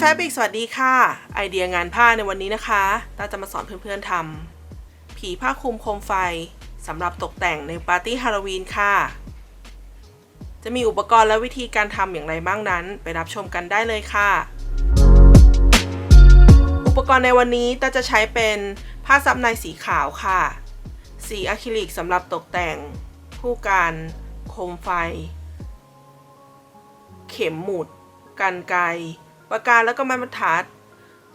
แฟบิกสวัสดีค่ะ ไอเดียงานผ้าในวันนี้นะคะตาจะมาสอนเพื่อนๆทำผีผ้าคลุมโคมไฟสำหรับตกแต่งในปาร์ตี้ฮาโลวีนค่ะ จะมีอุปกรณ์และวิธีการทำอย่างไรบ้างนั้น ไปรับชมกันได้เลยค่ะ อุปกรณ์ในวันนี้ตาจะใช้เป็นผ้าซับในสีขาวค่ะ สีอะคริลิกสำหรับตกแต่ง ผู้การโคมไฟ เข็มหมุด กันไกร ปากกาแล้วก็ไม้บรรทัด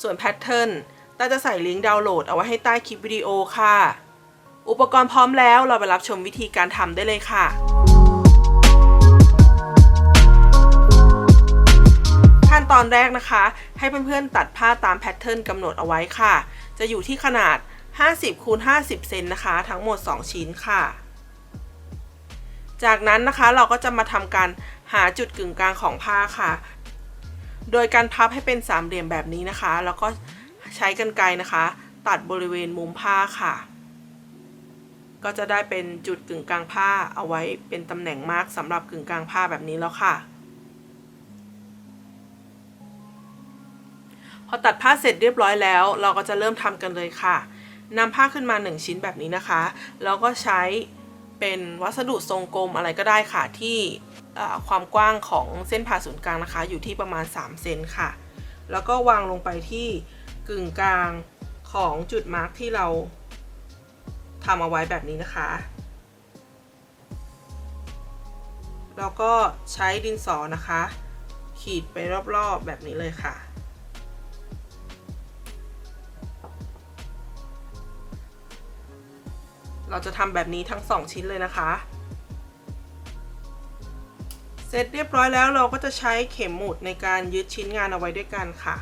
ส่วนแพทเทิร์นตาจะใส่ลิงก์ดาวน์โหลดเอาไว้ให้ใต้คลิปวิดีโอค่ะ อุปกรณ์พร้อมแล้วเราไปรับชมวิธีการทำได้เลยค่ะขั้นตอนแรกนะคะ ให้เพื่อนๆตัดผ้าตามแพทเทิร์นกำหนดเอาไว้ค่ะ จะอยู่ที่ขนาด 50คูณ50 เซนนะคะ ทั้งหมด 2 ชิ้นค่ะ จากนั้นนะคะเราก็จะมาทำการหาจุดกึ่งกลางของผ้าค่ะ โดยการพับให้เป็นสามเหลี่ยมแบบนี้นะคะ แล้วก็ใช้กรรไกรนะคะ ตัดบริเวณมุมผ้าค่ะ ก็จะได้เป็นจุดกึ่งกลางผ้าเอาไว้เป็นตำแหน่งมาร์กสำหรับกึ่งกลางผ้าแบบนี้แล้วค่ะ พอตัดผ้าเสร็จเรียบร้อยแล้ว เราก็จะเริ่มทำกันเลยค่ะนำผ้าขึ้นมา 1 ชิ้นแบบนี้นะคะ แล้วก็ใช้เป็นวัสดุทรงกลมอะไรก็ได้ค่ะที่ ความกว้างของเส้นผ่าศูนย์กลางนะคะ อยู่ที่ประมาณ 3 เซนค่ะ แล้วก็วางลงไปที่กึ่งกลางของจุดมาร์กที่เราทำเอาไว้แบบนี้นะคะ แล้วก็ใช้ดินสอนะคะ ขีดไปรอบๆแบบนี้เลยค่ะ เราจะทำแบบนี้ทั้ง 2 ชิ้นเลยนะคะ ร็จเรียบร้อยแล้วเราก็จะใช้เข็มหมุดในการยึดชิ้นงานเอาไว้ด้วยกันค่ะ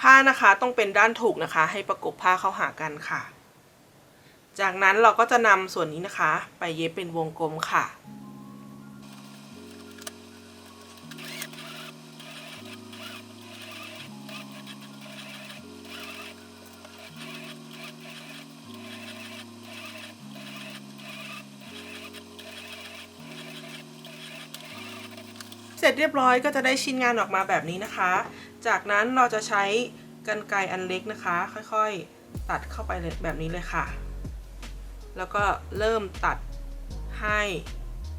ผ้านะคะต้องเป็นด้านถูกนะคะ ให้ประกบผ้าเข้าหากันค่ะ จากนั้นเราก็จะนำส่วนนี้นะคะ ไปเย็บเป็นวงกลมค่ะ ร็จเรียบร้อยก็จะได้ชิ้นงานออกมาแบบนี้นะคะ จากนั้นเราจะใช้กรรไกรอันเล็กนะคะ ค่อยๆตัดเข้าไปแบบนี้เลยค่ะ แล้วก็เริ่มตัดให้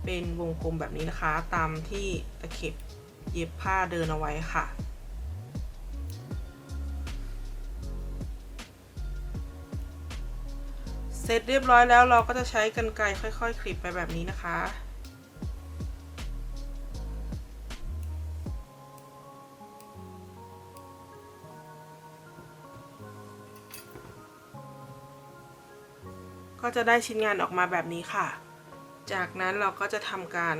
เป็นวงกลมแบบนี้นะคะ ตามที่ตะเข็บเย็บผ้าเดินเอาไว้ค่ะเสร็จเรียบร้อยแล้วเราก็จะใช้กรรไกรค่อย ๆ คลิปไปแบบนี้นะคะ จะได้ชิ้นงานออกมาแบบนี้ค่ะ จากนั้นเราก็จะทำการ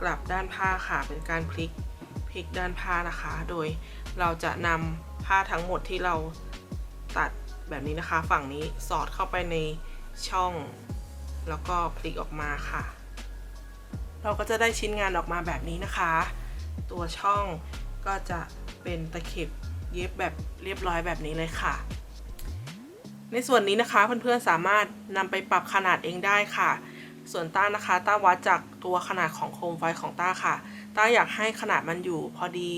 กลับด้านผ้าค่ะ เป็นการพลิกพลิกด้านผ้านะคะ โดยเราจะนำผ้าทั้งหมดที่เราตัดแบบนี้นะคะ ฝั่งนี้สอดเข้าไปในช่อง แล้วก็พลิกออกมาค่ะ เราก็จะได้ชิ้นงานออกมาแบบนี้นะคะ ตัวช่องก็จะเป็นตะเข็บเย็บแบบเรียบร้อยแบบนี้เลยค่ะ ในส่วนนี้นะคะเพื่อนๆสามารถนำไปปรับขนาดเองได้ค่ะ ส่วนต้านะคะ ต้าวัดจากตัวขนาดของโคมไฟของต้าค่ะ ต้าอยากให้ขนาดมันอยู่พอดี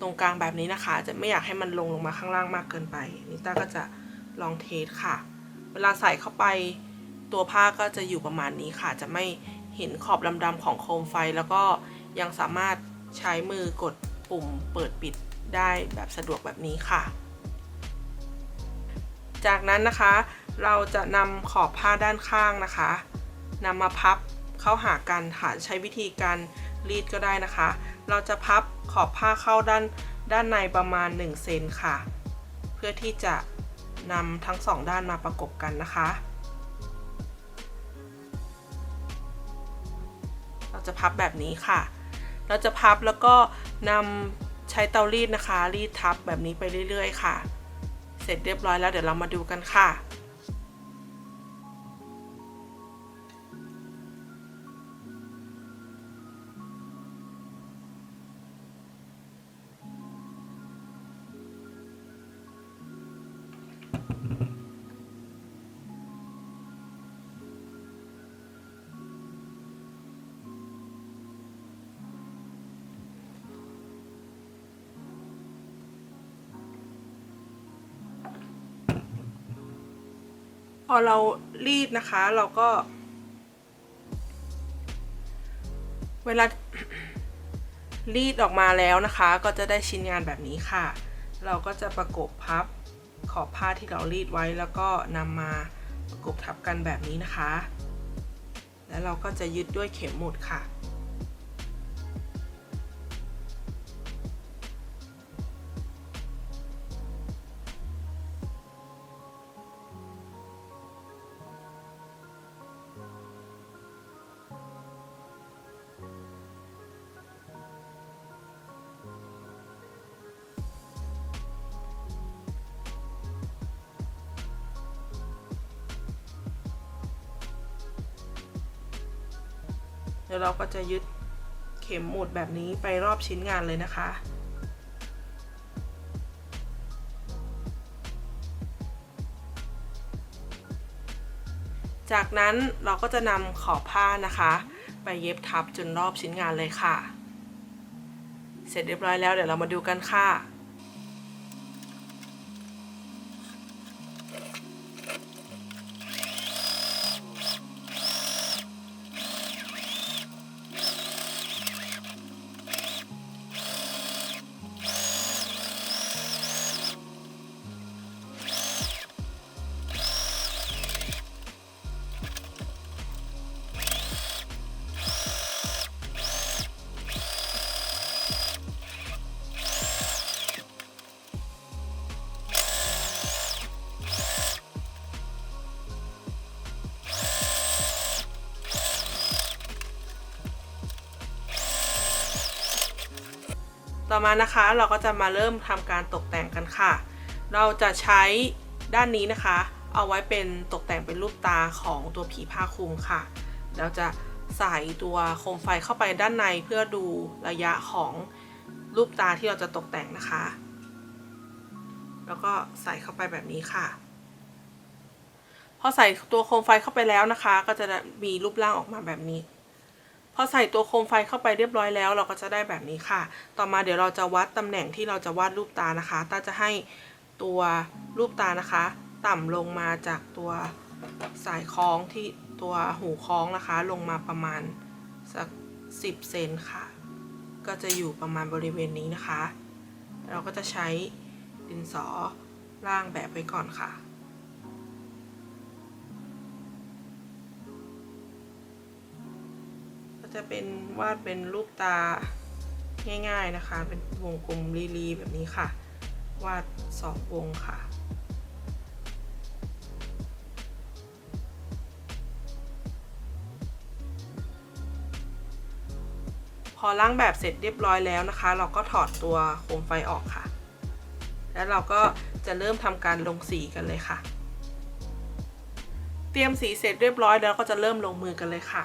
ตรงกลางแบบนี้นะคะ จะไม่อยากให้มันลงลงมาข้างล่างมากเกินไปนี่ต้าก็จะลองเทสค่ะ เวลาใส่เข้าไปตัวผ้าก็จะอยู่ประมาณนี้ค่ะ จะไม่เห็นขอบดำๆของโคมไฟแล้วก็ยังสามารถใช้มือกดปุ่มเปิดปิดได้แบบสะดวกแบบนี้ค่ะ จากนั้นนะคะ เราจะนำขอบผ้าด้านข้างนะคะนำมาพับเข้าหากันค่ะใช้วิธีการรีดก็ได้นะคะ เราจะพับขอบผ้าเข้าด้านด้านในประมาณ1เซนค่ะ เพื่อที่จะนำทั้งสองด้านมาประกบกันนะคะ เราจะพับแบบนี้ค่ะ เราจะพับแล้วก็นำใช้เตารีดนะคะ รีดทับแบบนี้ไปเรื่อย ๆ ค่ะ เสร็จเรียบร้อยแล้วเดี๋ยวเรามาดูกันค่ะ พอเรารีดนะคะ เราก็ เวลารีดออกมาแล้วนะคะ ก็จะได้ชิ้นงานแบบนี้ค่ะ เราก็จะประกบพับขอบผ้าที่เรารีดไว้แล้วก็นำมาประกบทับกันแบบนี้นะคะ แล้วเราก็จะยึดด้วยเข็มหมุดค่ะ เดี๋ยวเราก็จะยึดเข็มหมุดแบบนี้ไปรอบชิ้นงานเลยนะคะ จากนั้นเราก็จะนำขอบผ้านะคะ ไปเย็บทับจนรอบชิ้นงานเลยค่ะ เสร็จเรียบร้อยแล้วเดี๋ยวเรามาดูกันค่ะ มานะคะเราก็จะมาเริ่มทำการตกแต่งกันค่ะ เราจะใช้ด้านนี้นะคะ เอาไว้เป็นตกแต่งเป็นรูปตาของตัวผีผ้าคลุมค่ะ เราจะใส่ตัวโคมไฟเข้าไปด้านในเพื่อดูระยะของรูปตาที่เราจะตกแต่งนะคะ แล้วก็ใส่เข้าไปแบบนี้ค่ะ พอใส่ตัวโคมไฟเข้าไปแล้วนะคะ ก็จะมีรูปร่างออกมาแบบนี้ พอใส่ตัวโคมไฟเข้าไปเรียบร้อยแล้วเราก็จะได้แบบนี้ค่ะ ต่อมาเดี๋ยวเราจะวัดตำแหน่งที่เราจะวาดรูปตานะคะ ตาจะให้ตัวรูปตานะคะ ต่ำลงมาจากตัวสายคล้องที่ตัวหูคล้องนะคะ ลงมาประมาณสัก10เซนค่ะ ก็จะอยู่ประมาณบริเวณนี้นะคะ เราก็จะใช้ดินสอร่างแบบไว้ก่อนค่ะ จะเป็นวาดเป็นรูปตาง่ายๆนะคะ เป็นวงกลมรีๆแบบนี้ค่ะ วาดสองวงค่ะ พอล้างแบบเสร็จเรียบร้อยแล้วนะคะ เราก็ถอดตัวโคมไฟออกค่ะ แล้วเราก็จะเริ่มทำการลงสีกันเลยค่ะ เตรียมสีเสร็จเรียบร้อยแล้วก็จะเริ่มลงมือกันเลยค่ะ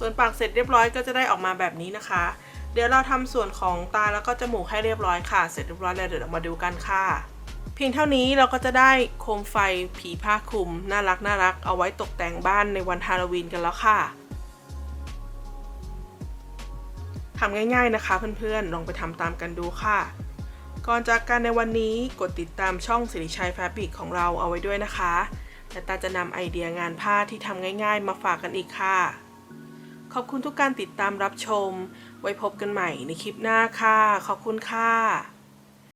ส่วนปากเสร็จเรียบร้อยก็จะได้ออกมาแบบนี้นะคะ เดี๋ยวเราทำส่วนของตาแล้วก็จมูกให้เรียบร้อยค่ะ เสร็จเรียบร้อยแล้วเดี๋ยวเรามาดูกันค่ะ เพียงเท่านี้เราก็จะได้โคมไฟผีผ้าคลุม น่ารักน่ารักเอาไว้ตกแต่งบ้านในวันฮาโลวีนกันแล้วค่ะทำง่ายๆนะคะเพื่อนๆ ลองไปทำตามกันดูค่ะ ก่อนจากกันในวันนี้กดติดตามช่องสิริชัยแฟบริกของเราเอาไว้ด้วยนะคะ และตาจะนำไอเดียงานผ้าที่ทำง่ายๆ มาฝากกันอีกค่ะ ขอบคุณทุกการติดตามรับชม ไว้พบกันใหม่ในคลิปหน้าค่ะ ขอบคุณค่ะ